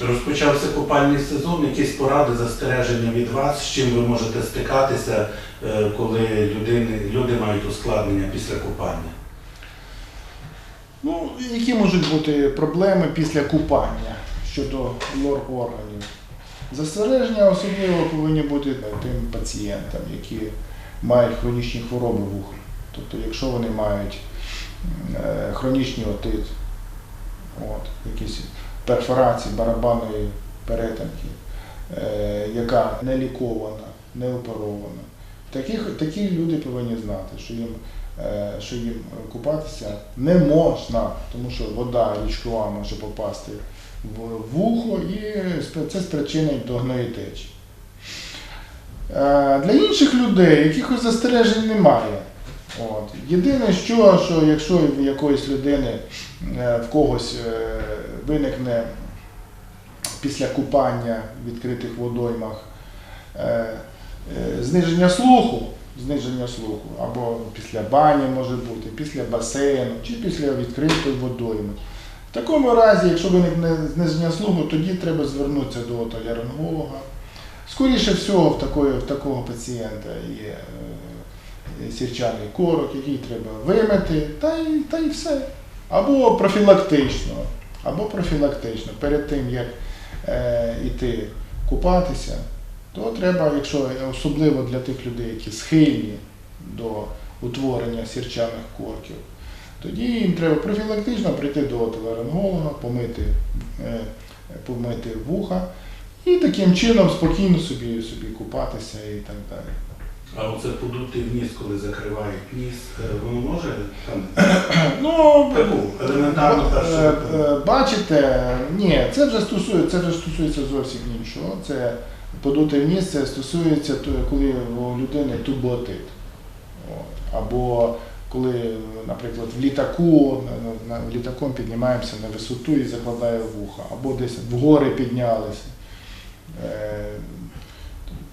Розпочався купальний сезон. Якісь поради, застереження від вас, з чим ви можете стикатися, е, коли людини, люди мають ускладнення після купання? Ну, які можуть бути проблеми після купання щодо лор органів? Застереження особливо повинні бути тим пацієнтам, які мають хронічні хвороби вуха. Тобто, якщо вони мають е, хронічний отит, от, якісь перфорації барабанної перетинки, е, яка не лікована, не оперована, таких, такі люди повинні знати, що їм е, що їм купатися не можна, тому що вода річкова може попасти в вухо і це спричинить до гноєтечі. Е, Для інших людей якихось застережень немає. От. Єдине, що, що якщо в якоїсь людини в когось виникне після купання в відкритих водоймах е, е, зниження слуху, зниження слуху, або після бані може бути, після басейну чи після відкритої водойми. В такому разі, якщо виникне зниження слуху, тоді треба звернутися до отоляринголога. Скоріше всього, в, такої, в такого пацієнта є е, сірчаний корок, який треба вимити, та й, та й все. Або профілактично, або профілактично. Перед тим, як е, йти купатися, то треба, якщо особливо для тих людей, які схильні до утворення сірчаних корків, тоді їм треба профілактично прийти до отоларинголога, помити, е, помити вуха і таким чином спокійно собі, собі купатися і так далі. А оце подути в ніс, коли закривають ніс, е, воно може там Ну, таку елементарну Е, першу. е, Бачите, ні, це вже стосується, це вже стосується зовсім іншого. Це подути в ніс, це стосується, то- коли у людини тубоотит. От. Або коли, наприклад, в літаку, на, на, літаком піднімаємося на висоту і закладає вуха, або десь в гори піднялися. Е,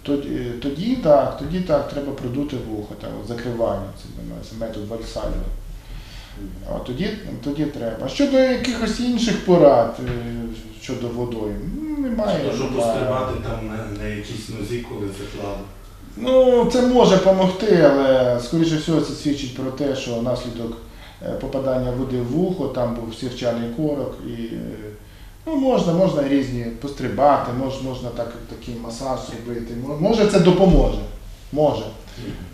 Тоді, тоді так, тоді так, треба продути вухо, так, закривання, це називається метод Вальсальва. А тоді, тоді треба. Щодо якихось інших порад е, щодо водою, ну, немає. Щоб немає. пострибати там на, на якійсь нозі, коли заклали. Ну, це може допомогти, але скоріше всього це свідчить про те, що внаслідок е, попадання води в вухо, там був сірчаний корок і е, ну, можна, можна різні пострибати, мож, можна так, такий масаж зробити. Може це допоможе. Може.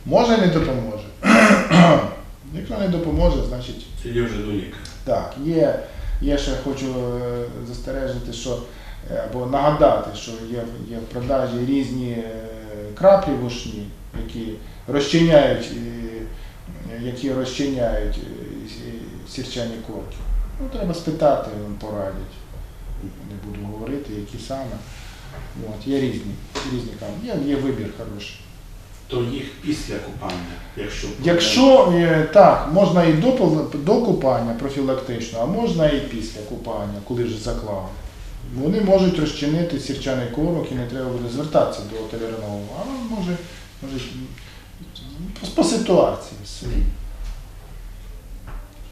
Може не допоможе. Якщо не допоможе, значить Тоді вже до лікаря. Так, є, є ще хочу е, застережити, що е, або нагадати, що є, є в продажі різні е, краплі вушні, які розчиняють, які розчиняють сірчані корки. Ну, треба спитати, порадять. Не буду говорити, які саме. От, є різні, різні камери. Є, є вибір хороший. То їх після купання, якщо Якщо е, так, можна і до, до купання профілактично, а можна і після купання, коли вже заклали. Вони можуть розчинити сірчаний корок і не треба буде звертатися до толеринолога, а може, може по, по ситуації.